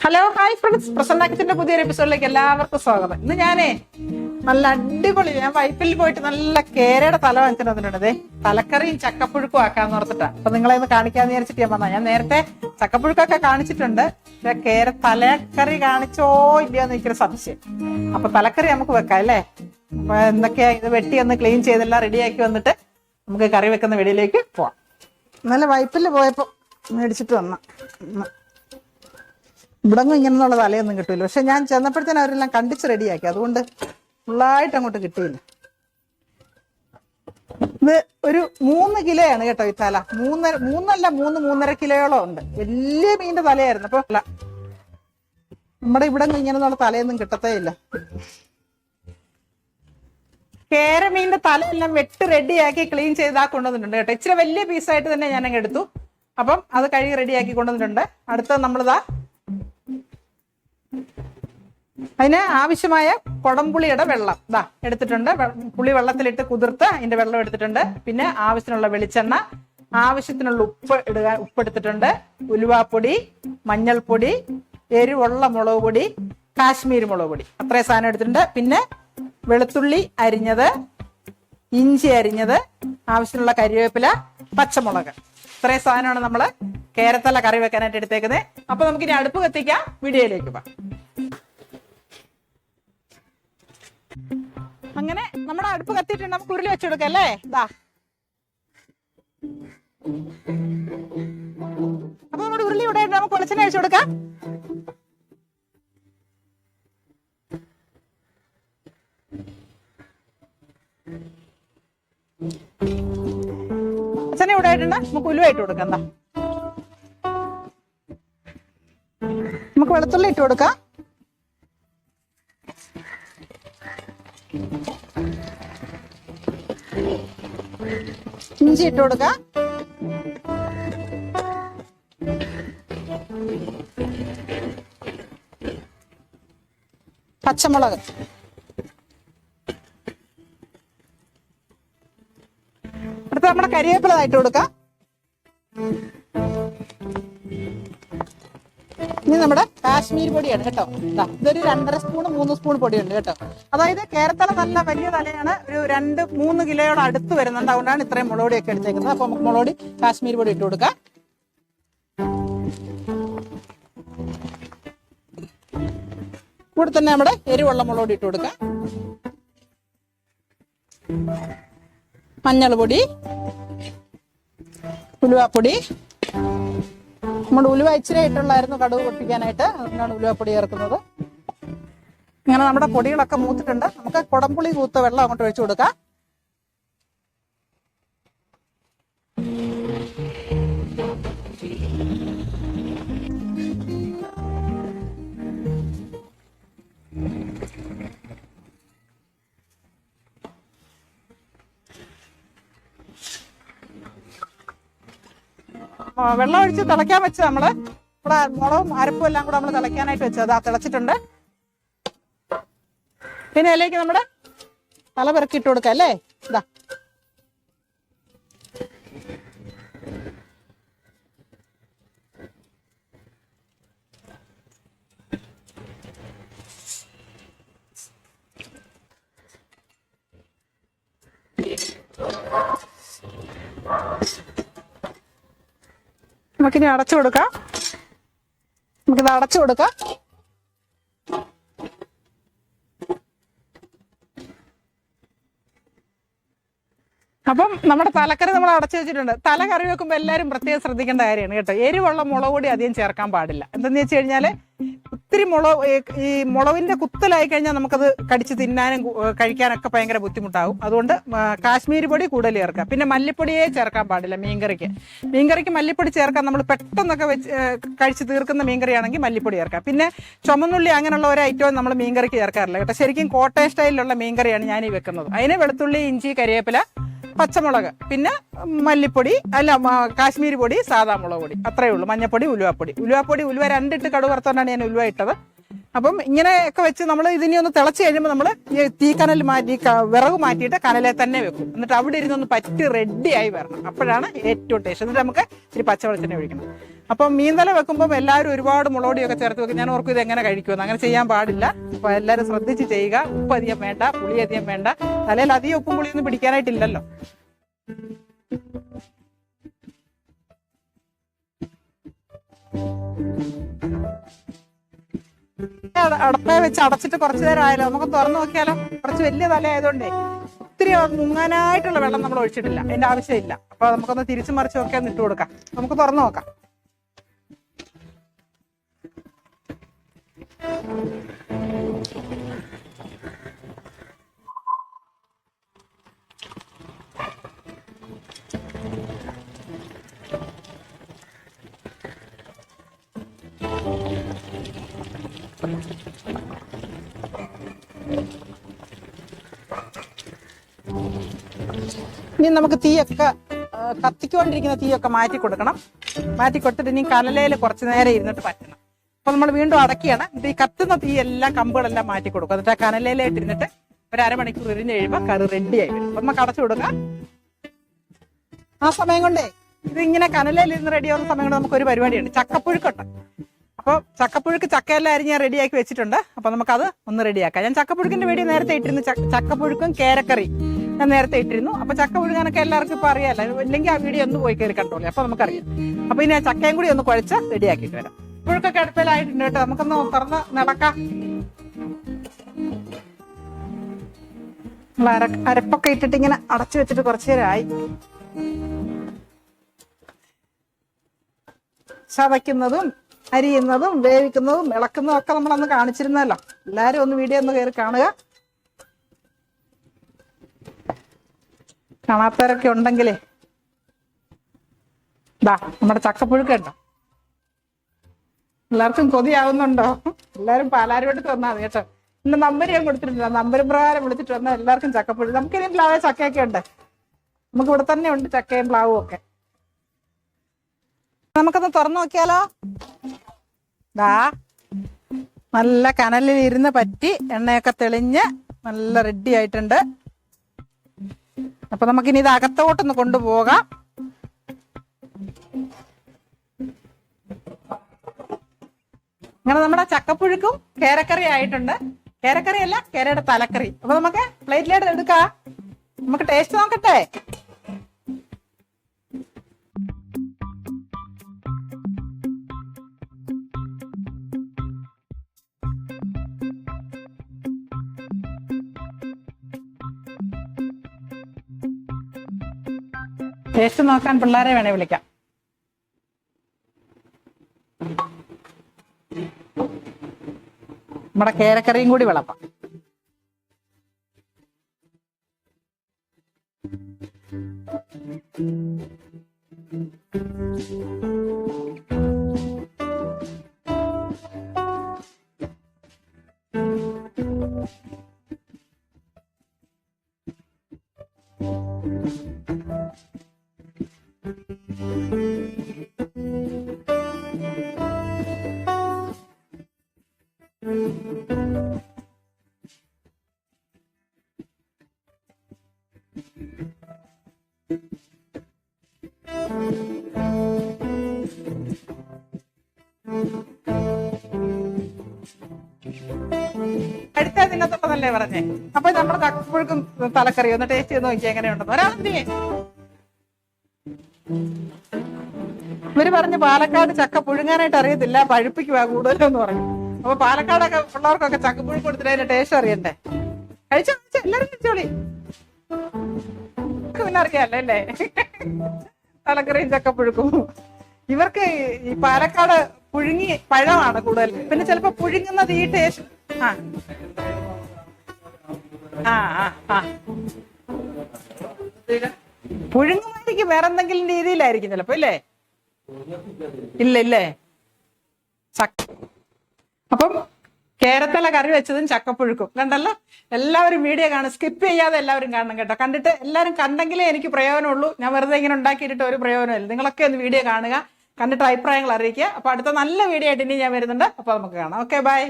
Hello hi friends പ്രസന്നാക്കത്തിന്റെ പുതിയൊരു എപ്പിസോഡിലേക്ക് എല്ലാവർക്കും സ്വാഗതം. ഇന്ന് ഞാനേ നല്ല അടിപൊളി. ഞാൻ വൈപ്പിൽ പോയിട്ട് നല്ല കേരയുടെ തല വാങ്ങിച്ചിട്ട് വന്നിട്ടുണ്ട്. തലക്കറിയും ചക്കപ്പുഴുക്കും ആക്കാന്ന് ഓർത്തിട്ടാ. അപ്പൊ നിങ്ങളെ ഒന്ന് കാണിക്കാന്ന് വിചാരിച്ചിട്ട് ഞാൻ വന്നാ ഞാൻ നേരത്തെ ചക്കപ്പുഴുക്കൊക്കെ കാണിച്ചിട്ടുണ്ട്. പക്ഷെ കേര തലക്കറി കാണിച്ചോ ഇല്ലയോന്ന് എനിക്കൊരു സംശയം. അപ്പൊ തലക്കറി നമുക്ക് വെക്കാം അല്ലേ? അപ്പൊ എന്തൊക്കെയാ ഇത് വെട്ടി ഒന്ന് ക്ലീൻ ചെയ്തെല്ലാം റെഡിയാക്കി വന്നിട്ട് നമുക്ക് കറി വെക്കുന്ന വെടിയിലേക്ക് പോവാം. നല്ല വൈപ്പിൽ പോയപ്പോ മേടിച്ചിട്ട് വന്ന. ഇവിടങ്ങും ഇങ്ങനെയുള്ള തലയൊന്നും കിട്ടൂല. പക്ഷെ ഞാൻ ചെന്നപ്പോഴത്തേനും അവരെല്ലാം കണ്ടിച്ച് റെഡിയാക്കി അതുകൊണ്ട് ഫുള്ളായിട്ട് അങ്ങോട്ട് കിട്ടിയില്ല. ഇത് ഒരു മൂന്ന് കിലോയാണ് കേട്ടോ ഈ തല. മൂന്ന് മൂന്നല്ല മൂന്ന് മൂന്നര കിലോയോളം ഉണ്ട്. വലിയ മീനിന്റെ തലയായിരുന്നു. അപ്പൊ അല്ല നമ്മുടെ ഇവിടെ ഇങ്ങനെയുള്ള തലയൊന്നും കിട്ടത്തേ ഇല്ല കേരമീന്റെ തലയെല്ലാം വെട്ട് റെഡിയാക്കി ക്ലീൻ ചെയ്താ കൊണ്ടുവന്നിട്ടുണ്ട് കേട്ടോ. ഇച്ചിരി വലിയ പീസായിട്ട് തന്നെ ഞാൻ അങ്ങ് എടുത്തു. അപ്പം അത് കഴുകി റെഡിയാക്കി കൊണ്ടുവന്നിട്ടുണ്ട്. അടുത്ത നമ്മളിതാ അതിന് ആവശ്യമായ കുടംപുളിയുടെ വെള്ളം. ഇതാ എടുത്തിട്ടുണ്ട്. പുളി വെള്ളത്തിലിട്ട് കുതിർത്ത് അതിന്റെ വെള്ളം എടുത്തിട്ടുണ്ട്. പിന്നെ ആവശ്യത്തിനുള്ള വെളിച്ചെണ്ണ ആവശ്യത്തിനുള്ള ഉപ്പ് ഇടുക ഉപ്പ് എടുത്തിട്ടുണ്ട് ഉലുവാപ്പൊടി മഞ്ഞൾപ്പൊടി എരിവുള്ള മുളക് പൊടി കാശ്മീരി മുളക് പൊടി. അത്രയും സാധനം എടുത്തിട്ടുണ്ട്. പിന്നെ വെളുത്തുള്ളി അരിഞ്ഞത് ഇഞ്ചി അരിഞ്ഞത് ആവശ്യത്തിനുള്ള കരിവേപ്പില പച്ചമുളക്. ഇത്രയും സാധനമാണ് നമ്മൾ കേരത്തല കറി വെക്കാനായിട്ട് എടുത്തേക്കുന്നത്. അപ്പൊ നമുക്ക് ഇനി അടുപ്പ് കത്തിക്കാം. വീഡിയോയിലേക്ക് പോവാം അങ്ങനെ നമ്മുടെ അടുപ്പ് കത്തിയിട്ടുണ്ട്. നമുക്ക് ഉരുളി വെച്ച് കൊടുക്കാം അല്ലേ? ഇതാ അപ്പൊ നമ്മുടെ ഉരുളി ഇവിടെ നമുക്ക് വെളിച്ചെണ്ണ ഒഴിച്ചു കൊടുക്കാം. അച്ഛനെ ഇവിടെ ആയിട്ടുണ്ട്. നമുക്ക് ഉലുവായിട്ട് കൊടുക്കാം. എന്താ നമുക്ക് വെളുത്തുള്ളി ഇട്ട് കൊടുക്കാം. ഇഞ്ചി ഇട്ട് കൊടുക്ക. പച്ചമുളക്. അടുത്ത നമ്മുടെ കരിവേപ്പില ഇട്ട് കൊടുക്കാം. ഇനി നമ്മുടെ കാശ്മീർ പൊടിയാണ് കേട്ടോ. ഇതൊരു രണ്ടര സ്പൂൺ മൂന്ന് സ്പൂൺ പൊടിയുണ്ട് കേട്ടോ. അതായത് കേരത്തല നല്ല വലിയ തലയാണ് ഒരു രണ്ട് മൂന്ന് കിലോയോട് അടുത്ത് വരുന്നുണ്ട്. അതുകൊണ്ടാണ് ഇത്രയും മുളകൊടിയൊക്കെ എടുത്തേക്കുന്നത്. അപ്പൊ നമുക്ക് മുളകൊടി കാശ്മീർ പൊടി ഇട്ട് കൊടുക്കാം. കൂടെ തന്നെ നമ്മുടെ എരിവുള്ള മുളകൊടി ഇട്ട് കൊടുക്കാം. മഞ്ഞൾ പൊടി ഉലുവാപ്പൊടി നമ്മുടെ ഉലുവ ഇച്ചിരി ഇട്ടുള്ളായിരുന്നു കടുവ് പൊട്ടിക്കാനായിട്ട് അതുകൊണ്ടാണ് ഉലുവപ്പൊടി ചേർക്കുന്നത്. ഇങ്ങനെ നമ്മുടെ പൊടികളൊക്കെ മൂത്തിട്ടുണ്ട്. നമുക്ക് കുടംപുളി കൂത്ത വെള്ളം അങ്ങോട്ട് ഒഴിച്ചു കൊടുക്കാം. വെള്ളം ഒഴിച്ച് തിളയ്ക്കാൻ വെച്ച് നമ്മൾ ഇവിടെ മുളകും അരപ്പും എല്ലാം കൂടെ നമ്മൾ തിളയ്ക്കാനായിട്ട് വെച്ചത്. അതാ തിളച്ചിട്ടുണ്ട്. പിന്നെ അതിലേക്ക് നമ്മുടെ തല പെറുക്കി ഇട്ട് കൊടുക്കുക അല്ലേ? ഇതാ നമുക്കിനി അടച്ചു കൊടുക്കാം. നമുക്കിത് അടച്ചു കൊടുക്കാം. അപ്പം നമ്മുടെ തലക്കറി നമ്മൾ അടച്ചു വെച്ചിട്ടുണ്ട്. തല കറി വെക്കുമ്പോൾ എല്ലാവരും പ്രത്യേകം ശ്രദ്ധിക്കേണ്ട കാര്യമാണ് കേട്ടോ. എരിവുള്ള മുളക് പൊടി അധികം ചേർക്കാൻ പാടില്ല. എന്തെന്ന് വെച്ച് കഴിഞ്ഞാൽ ഒത്തിരി മുളക് ഈ മുളവിന്റെ കുത്തലായി കഴിഞ്ഞാൽ നമുക്കത് കടിച്ച് തിന്നാനും കഴിക്കാനൊക്കെ ഭയങ്കര ബുദ്ധിമുട്ടാകും അതുകൊണ്ട് കാശ്മീരി പൊടി കൂടുതൽ ചേർക്കുക. പിന്നെ മല്ലിപ്പൊടിയെ ചേർക്കാൻ പാടില്ല മീൻകറിക്ക്. മീൻകറിക്ക് മല്ലിപ്പൊടി ചേർക്കാൻ നമ്മൾ പെട്ടെന്നൊക്കെ വെച്ച് കഴിച്ച് തീർക്കുന്ന മീൻകറിയാണെങ്കിൽ മല്ലിപ്പൊടി ചേർക്കാം. പിന്നെ ചുമന്നുള്ളി അങ്ങനെയുള്ള ഒരു ഐറ്റവും നമ്മൾ മീൻകറിക്ക് ചേർക്കാറില്ല കേട്ടോ. ശരിക്കും കോട്ടയം സ്റ്റൈലിലുള്ള മീൻകറിയാണ് ഞാൻ ഈ വെക്കുന്നത്. അതിന് വെളുത്തുള്ളി ഇഞ്ചി കരിവേപ്പില പച്ചമുളക് പിന്നെ മല്ലിപ്പൊടി അല്ല കാശ്മീരി പൊടി സാധാ മുളക് പൊടി. അത്രയേ ഉള്ളൂ. മഞ്ഞപ്പൊടി ഉലുവാപ്പൊടി. ഉലുവാപ്പൊടി ഉലുവ രണ്ടിട്ട് കടുക് ഞാൻ ഉലുവ ഇട്ടത്. അപ്പം ഇങ്ങനെയൊക്കെ വെച്ച് നമ്മൾ ഇതിനെ ഒന്ന് തിളച്ച് കഴിയുമ്പോൾ നമ്മൾ ഈ തീക്കനൽ മാറ്റി വിറക് മാറ്റിയിട്ട് കനലെ തന്നെ വെക്കും. എന്നിട്ട് അവിടെ ഇരുന്നൊന്ന് പറ്റി റെഡിയായി വരണം. അപ്പോഴാണ് ഏറ്റവും ടേസ്റ്റ് എന്നിട്ട് നമുക്ക് ഇച്ചിരി പച്ചവെളിച്ചെണ്ണ ഒഴിക്കണം. അപ്പം മീൻതല വെക്കുമ്പോൾ എല്ലാവരും ഒരുപാട് മുളകൊടിയൊക്കെ ചേർത്ത് വെക്കും. ഞാൻ ഓർക്കും ഇത് എങ്ങനെ കഴിക്കുമെന്ന്. അങ്ങനെ ചെയ്യാൻ പാടില്ല. അപ്പോൾ എല്ലാവരും ശ്രദ്ധിച്ച് ചെയ്യുക. ഉപ്പ് അധികം വേണ്ട പുളി അധികം വേണ്ട. തലയിൽ അധികം ഉപ്പും പുളിയൊന്നും പിടിക്കാനായിട്ടില്ലല്ലോ. അട- അടപ്പേ വെച്ച് അടച്ചിട്ട് കുറച്ചു നേരം ആയാലോ നമുക്ക് തുറന്നു നോക്കിയാലോ? കുറച്ച് വലിയ തല ആയതുകൊണ്ടേ ഒത്തിരി മുങ്ങാനായിട്ടുള്ള വെള്ളം നമ്മൾ ഒഴിച്ചിട്ടില്ല അതിന്റെ ആവശ്യമില്ല. അപ്പൊ നമുക്കൊന്ന് തിരിച്ചു മറിച്ച് ഇട്ടു ഇട്ട് കൊടുക്കാം നമുക്ക് തുറന്നു നോക്കാം. ഇനി നമുക്ക് തീയൊക്കെ കത്തിക്കൊണ്ടിരിക്കുന്ന തീയൊക്കെ മാറ്റി കൊടുക്കണം. മാറ്റി കൊടുത്തിട്ട് ഇനി കനലയിൽ കുറച്ച് നേരം ഇരുന്നിട്ട് പറ്റണം. അപ്പൊ നമ്മൾ വീണ്ടും അടക്കിയാണ് ഇത് ഈ കത്തുന്ന തീ എല്ലാം കമ്പുകളെല്ലാം മാറ്റി കൊടുക്കും. എന്നിട്ട് ആ കനലയിലായിട്ട് ഇരുന്നിട്ട് ഒരു അരമണിക്കൂർ ഇരിഞ്ഞ് കഴിയുമ്പോൾ കറി റെഡിയായി വരും. അപ്പൊ നമുക്ക് അടച്ചു കൊടുക്കാം. ആ സമയം കൊണ്ടേ ഇത് ഇങ്ങനെ കനലയിൽ ഇരുന്ന് റെഡിയാവുന്ന സമയം കൊണ്ട് നമുക്ക് ഒരു പരിപാടിയുണ്ട്. ചക്കപ്പുഴുക്കുണ്ട്. അപ്പോൾ ചക്കപ്പുഴുക്ക് ചക്കയെല്ലാം അരിഞ്ഞ് ഞാൻ റെഡിയാക്കി വെച്ചിട്ടുണ്ട്. അപ്പോൾ നമുക്കത് ഒന്ന് റെഡിയാക്കാം ഞാൻ ചക്കപ്പുഴുക്കിന്റെ വീഡിയോ നേരത്തെ ഇട്ടിരുന്നു. ചക്ക- ചക്കപ്പുഴുക്കും കേരക്കറി ഞാൻ നേരത്തെ ഇട്ടിരുന്നു. അപ്പോൾ ചക്ക എല്ലാവർക്കും ഇപ്പോൾ അറിയാമല്ലോ ഇല്ലെങ്കിൽ ആ വീഡിയോ ഒന്ന് പോയി കയറി കണ്ടോളൂ. അപ്പോൾ നമുക്കറിയാം. അപ്പോൾ ഇനി ആ ചക്കയും കൂടി ഒന്ന് കുഴച്ച് റെഡിയാക്കിയിട്ട് വരാം. പുഴുക്കൊക്കെ അടുപ്പിലായിട്ടുണ്ട് കേട്ടോ. നമുക്കൊന്ന് തുറന്ന് നടക്കാം. നമ്മൾ അര അരപ്പൊക്കെ ഇട്ടിട്ട് ഇങ്ങനെ അടച്ചു വെച്ചിട്ട് കുറച്ചു നേരമായി. ചതയ്ക്കുന്നതും അരിയുന്നതും വേവിക്കുന്നതും ഇളക്കുന്നതും ഒക്കെ നമ്മളന്ന് കാണിച്ചിരുന്നല്ലോ. എല്ലാവരും ഒന്ന് വീഡിയോ ഒന്ന് കയറി കാണുക. കാണാത്തവരൊക്കെ ഉണ്ടെങ്കിലേ. ദാ നമ്മുടെ ചക്കപ്പുഴുക്കുണ്ടോ എല്ലാവർക്കും കൊതിയാവുന്നുണ്ടോ? എല്ലാവരും പാലാരിവട്ടത്ത് വന്നാൽ മതി കേട്ടോ. ഇന്ന് നമ്പർ ഞാൻ കൊടുത്തിട്ടില്ല. നമ്പരും പ്രകാരം വിളിച്ചിട്ട് വന്നാൽ എല്ലാവർക്കും ചക്കപ്പുഴു നമുക്കിനി പ്ലാവ് ചക്കയൊക്കെ ഉണ്ട്. നമുക്ക് ഇവിടെ തന്നെ ഉണ്ട് ചക്കയും പ്ലാവും ഒക്കെ. നമുക്കൊന്ന് തുറന്നു നോക്കിയാലോ? ദാ നല്ല കനലിൽ ഇരുന്ന് പറ്റി എണ്ണയൊക്കെ തെളിഞ്ഞ് നല്ല റെഡി ആയിട്ടുണ്ട്. അപ്പൊ നമുക്കിനി ഇത് അകത്തോട്ടൊന്ന് കൊണ്ടുപോകാം. അങ്ങനെ നമ്മുടെ ചക്കപ്പുഴുക്കും കേരക്കറി ആയിട്ടുണ്ട്. കേരക്കറി അല്ല കേരയുടെ തലക്കറി. അപ്പൊ നമുക്ക് പ്ലേറ്റിലേക്ക് എടുക്കാം. നമുക്ക് ടേസ്റ്റ് നോക്കട്ടെ? ടേസ്റ്റ് നോക്കാൻ പിള്ളേരെ വേണേ വിളിക്കാം. നമ്മുടെ കേരക്കറിയും കൂടി വിളപ്പാം തിന്നത്തുള്ളതല്ലേ പറഞ്ഞേ? അപ്പൊ നമ്മുടെ തക്കപ്പുഴുക്കും തലക്കറി ഒന്ന് ടേസ്റ്റ് ചെയ്ത് നോക്കി എങ്ങനെയുണ്ടെന്ന്. ഒരാളെന്തി ഇവർ പറഞ്ഞു പാലക്കാട് ചക്ക പുഴുങ്ങാനായിട്ട് അറിയത്തില്ല പഴുപ്പിക്കുക കൂടുതലെന്ന് പറഞ്ഞു. അപ്പൊ പാലക്കാടൊക്കെ പിള്ളേർക്കൊക്കെ പുഴു കൊടുത്തിട്ട് ടേസ്റ്റ് അറിയണ്ടേ? കഴിച്ചോ? എല്ലാരും കഴിച്ചോളി. പിന്നെ അറിയാലോ അല്ലേ? തലക്കറിയും ചക്കപ്പുഴുക്കും ഇവർക്ക് ഈ പാലക്കാട് പുഴുങ്ങി പഴമാണ് കൂടുതൽ. പിന്നെ ചിലപ്പോ പുഴുങ്ങുന്നത് ഈ ടേസ്റ്റ് ആ. ആ വേറെ എന്തെങ്കിലും രീതിയിലായിരിക്കും ചിലപ്പോ ഇല്ലേ? ഇല്ല ഇല്ലേ? അപ്പം കേരത്തല കറി വെച്ചതും ചക്കപ്പുഴുക്കും. കണ്ടല്ലോ? എല്ലാവരും വീഡിയോ കാണും. സ്കിപ്പ് ചെയ്യാതെ എല്ലാവരും കാണണം കേട്ടോ. കണ്ടിട്ട് എല്ലാവരും കണ്ടെങ്കിലേ എനിക്ക് പ്രയോജനമുള്ളൂ. ഞാൻ വെറുതെ ഇങ്ങനെ ഉണ്ടാക്കിയിട്ട് ഒരു പ്രയോജനമില്ല. നിങ്ങളൊക്കെ ഒന്ന് വീഡിയോ കാണുക കണ്ടിട്ട് അഭിപ്രായങ്ങൾ അറിയിക്കുക. അപ്പൊ അടുത്ത നല്ല വീഡിയോ ആയിട്ട് ഇനി ഞാൻ വരുന്നുണ്ട്. അപ്പൊ നമുക്ക് കാണാം. Okay bye